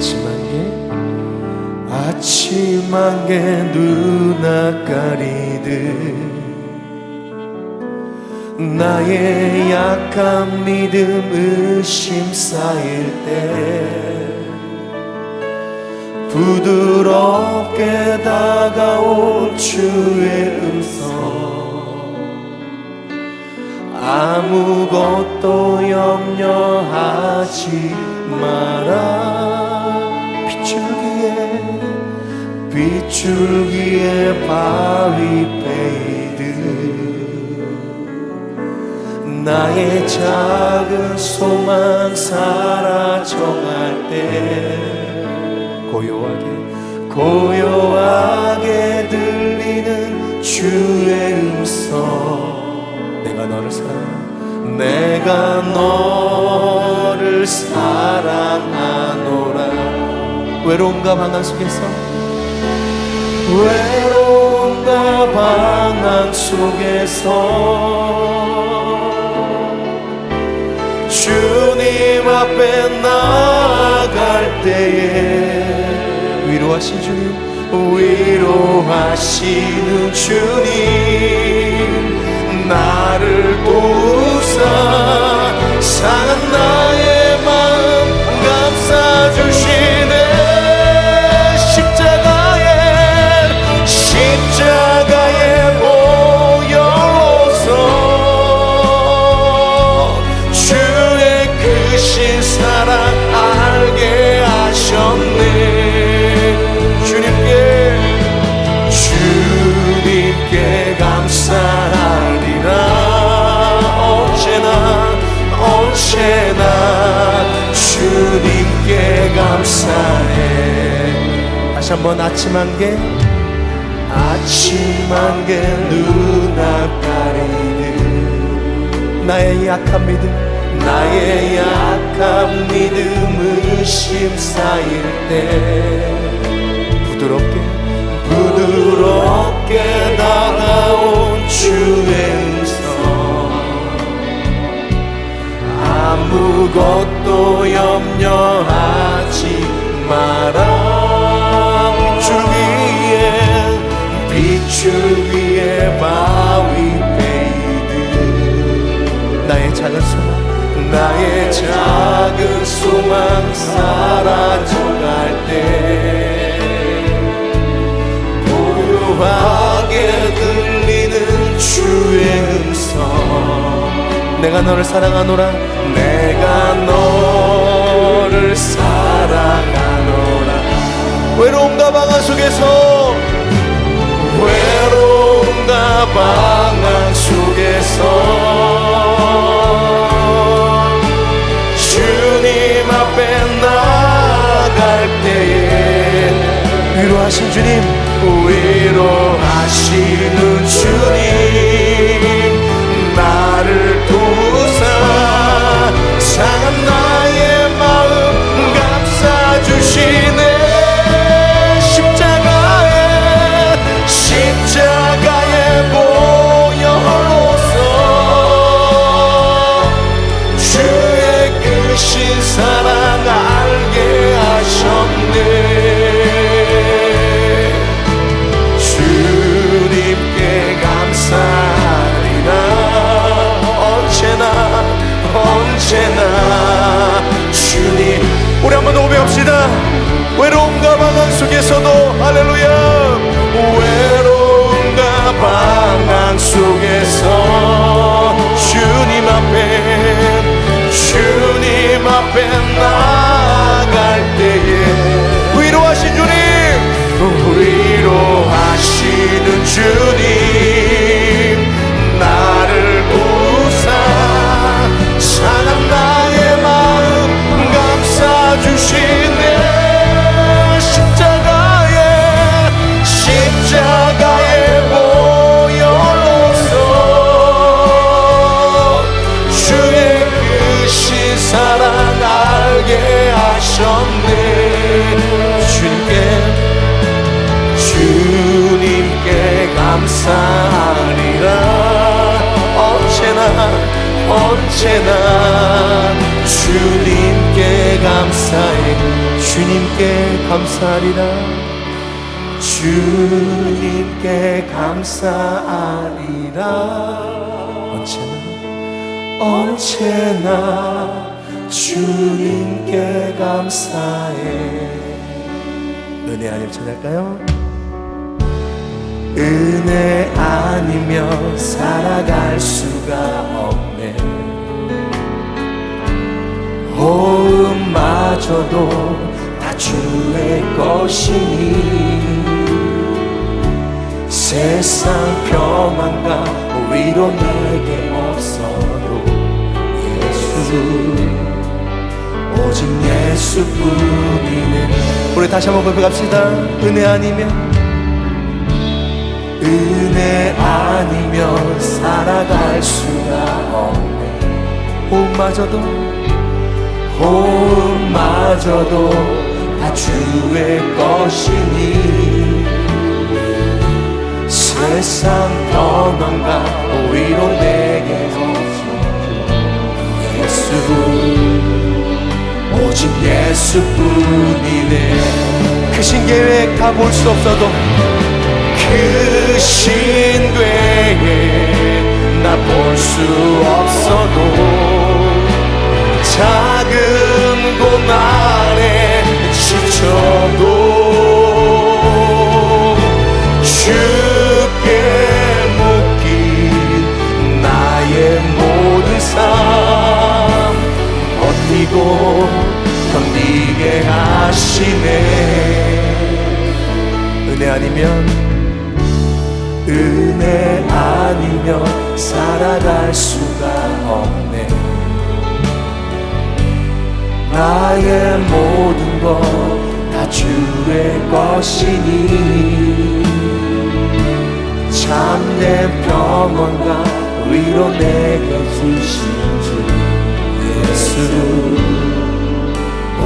아침 안개 아침 안개 눈앞가리듯 나의 약한 믿음 의심 쌓일 때 부드럽게 다가온 주의 음성. 아무것도 염려하지 마라 빗줄기에 바위 베이듯 나의 작은 소망 사라져갈 때 고요하게 고요하게 들리는 주의 음성. 내가 너를 사랑 내가 너를 사랑하노라. 외로움과 방황 속에서 외로움과 방황 속에서. 주님 앞에 나아갈 때에 위로하신 주님 위로하시는 주님 나를 도우사 상한 나의 다시 한번 아침 안개 아침 안개 눈앞 가리는 나의 약한 믿음 나의 약한 믿음 의심 쌓일 때 부드럽게 부드럽게 다가온 주의 아무것도 염려하지 마라 소망 사라져갈 때 고요하게 들리는 주의 음성. 내가 너를 사랑하노라. 내가 너를 사랑하노라. 외로움과 방황 속에서 외로움과 방황 속에서 위로하신 주님 위로하시는 주님 감사하리라. 주님께 감사하리라. 언제나 언제나 주님께 감사해. 은혜 아님 찾을까요? 은혜 아니면 살아갈 수가 없네. 호흡마저도 다 주의 것이니 세상 평안과 위로 내게 없어도 예수 오직 예수뿐이네. 우리 다시 한번 고백합시다. 은혜 아니면 은혜 아니면 살아갈 수가 없네. 호흡마저도 호흡마저도 다 주의 것이니 세상 평안과 위로 내게 예수 오직 예수뿐이네. 크신 계획 다 볼 수 없어도 크신 계획 나 볼 수 없어도 작은 고난에 지쳐도 주께 묶인 나의 모든 삶. 버티고 견디게 하시네. 은혜 아니면 살아갈 수가 없네. 나의 모든 것다 주의 것이니. 참된 평안과 위로 내게 주신 주 예수.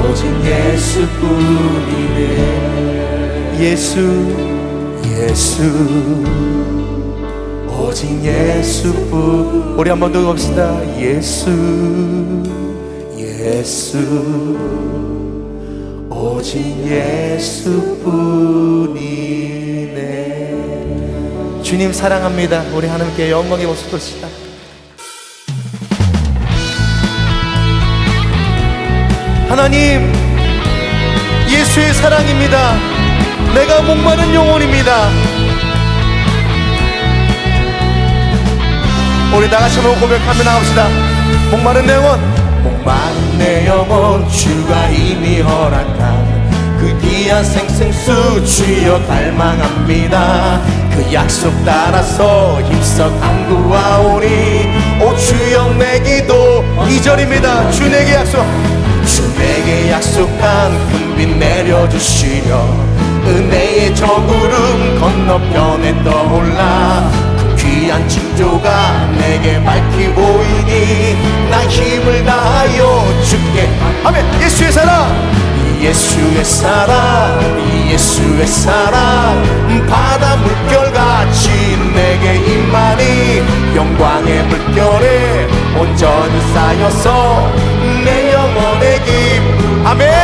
오직 예수뿐이네. 예수 예수. 오직 예수뿐. 우리 한번더 봅시다. 예수 예수 오직 예수뿐이네. 주님 사랑합니다. 우리 하나님께 영광의 모습 돌시다. 하나님 예수의 사랑입니다. 내가 목마른 영혼입니다. 우리 다같이 한번 고백하며 나옵시다. 목마른 내 영혼. 목마른 내 영혼 주가 이미 허락한 그 귀한 생생수 주여 갈망합니다. 그 약속 따라서 힘써 강구하오니 오 주여 내 기도 이절입니다 주 내게 약속. 주 내게 약속한 큰빛 내려주시려. 은혜의 저 구름 건너편에 떠올라. 그 귀한 징조가 내게 밝히 보이니 나 힘을 다하여 주께 아멘. 예수의 사랑. 예수의 사랑 예수의 사랑. 바다 물결같이 내게 임하니 영광의 물결에 온전히 쌓여서 내 영혼의 기 아멘.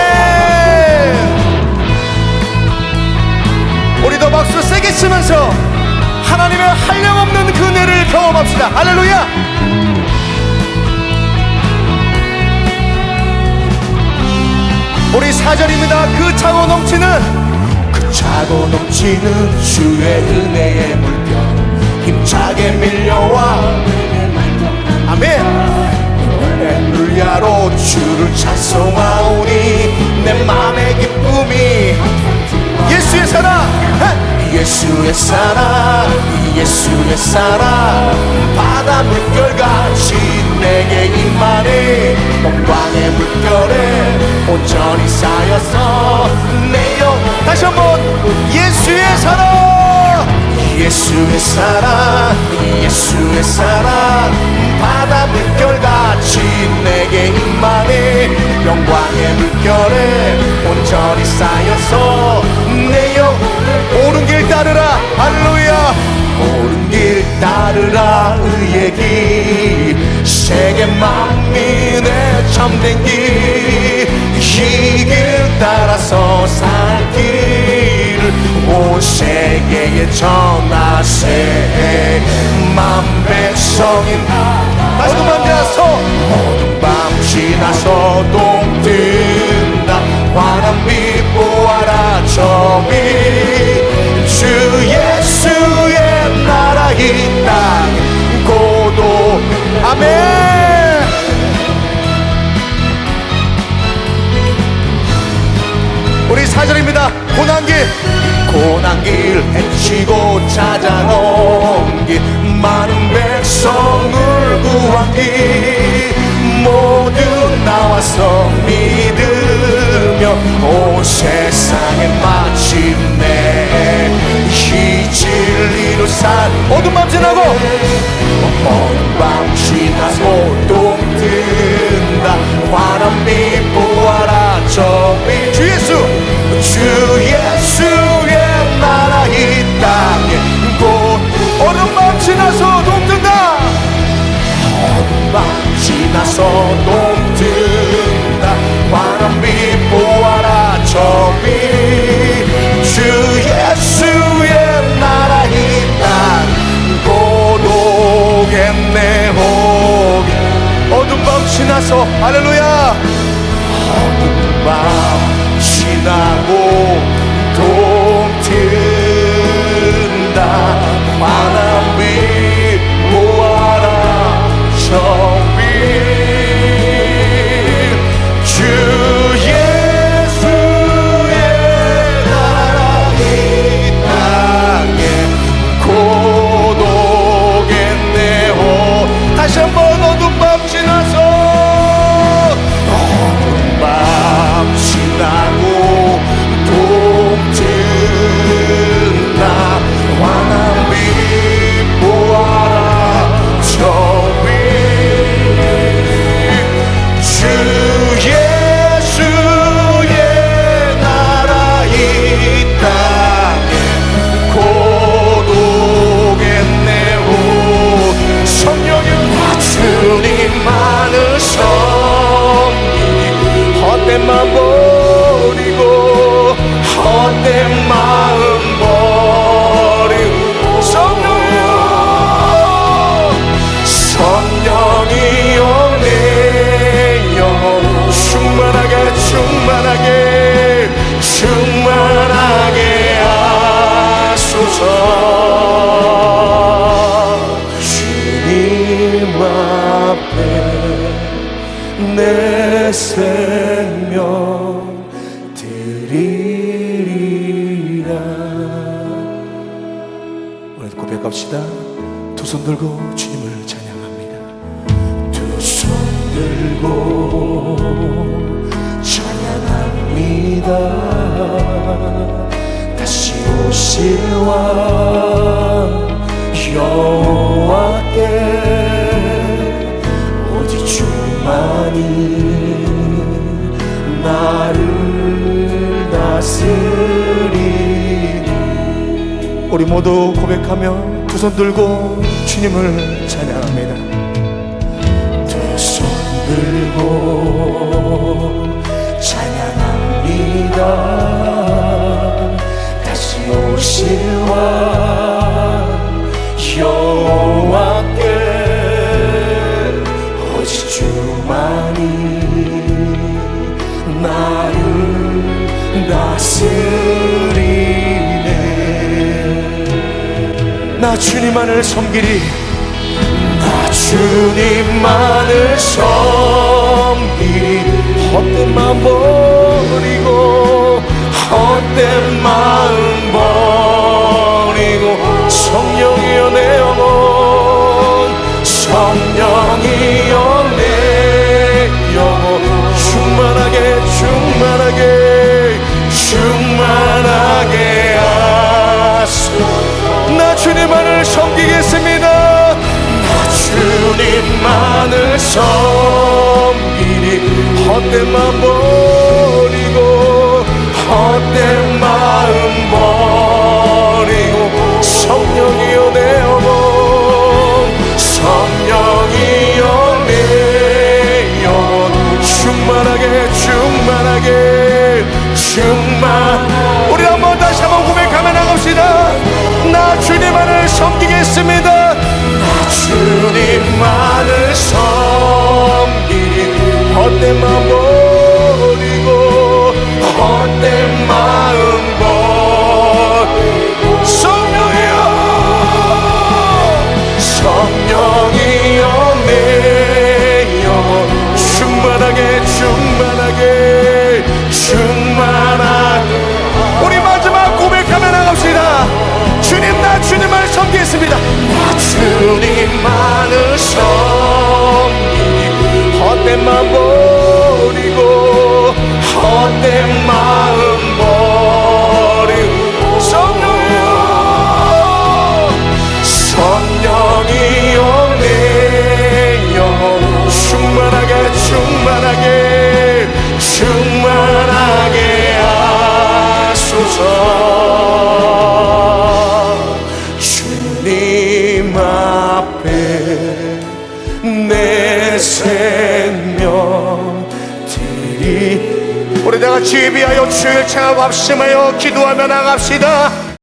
우리도 박수 세게 치면서 하나님의 한량없는 그네를 경험합시다. 할렐루야! 우리 사절입니다. 그 차고 넘치는 그 차고 넘치는 주의 은혜의 물결. 힘차게 밀려와. 아멘. 할렐루야로 주를 찬송하오니 예수의 사랑 예수의 사랑. 바다 물결같이 내게 임하네. 영광의 물결에 온전히 쌓여서 내 영 다시 한번 예수의 사랑. 예수의 사랑 예수의 사랑. 바다 물결같이 내 만민의 참된 길 이 길 따라서 살 길을 온 세계에 전하세. 만 백성인 어둠 밤 지나서 어둠 밤 지나서 동 뜬다. 환한 빛 보아라 저비 4절입니다. 고난길. 고난길 헤치고 찾아온 길 많은 백성을 구한 길 모두 나와서 믿으며 온 세상에 마침내 이 진리로 산 어둠 밤 지나고 어둠 밤 지나 소동 든다. 환한 빛 부활하죠 빛 주 예수의 나라 이 땅에 곧 어둠 밤 지나서 동 뜬다. 어둠 밤 지나서 동 뜬다. 환한 빛 보아라 저빛 주 예수의 나라 이땅 고독겠네 오게 어둠 밤 지나서 할렐루야. 어둠 밤 지나 충만하게 하소서. 주님 앞에 내 생명 드리리라. 오늘 고백합시다. 두 손 들고 주님 다 다시 왕 여호와께 오직 주만이 나를 다스리니 우리 모두 고백하며 두 손 들고 주님을 찬양합니다. 두 손 들고 찬양합니다 다시 왕 여호와께 오직 주만이 나를 다스리네. 나 주님만을 섬기리. 나 주님만을 섬기리. 헛된 마음 버리고 헛된 마음 버리고 성령이여 내 영혼 성령이여 내 영혼. 충만하게 충만하게 충만하게 하소서 나 주님만을 섬기겠습니다. 나 주님만을 섬기리. 헛된 마음 버리고 충만하게 하소서. 주님 앞에 내 생명 드리 우리 다 같이 예비하여 주의 창합합심하여 기도하며 나갑시다.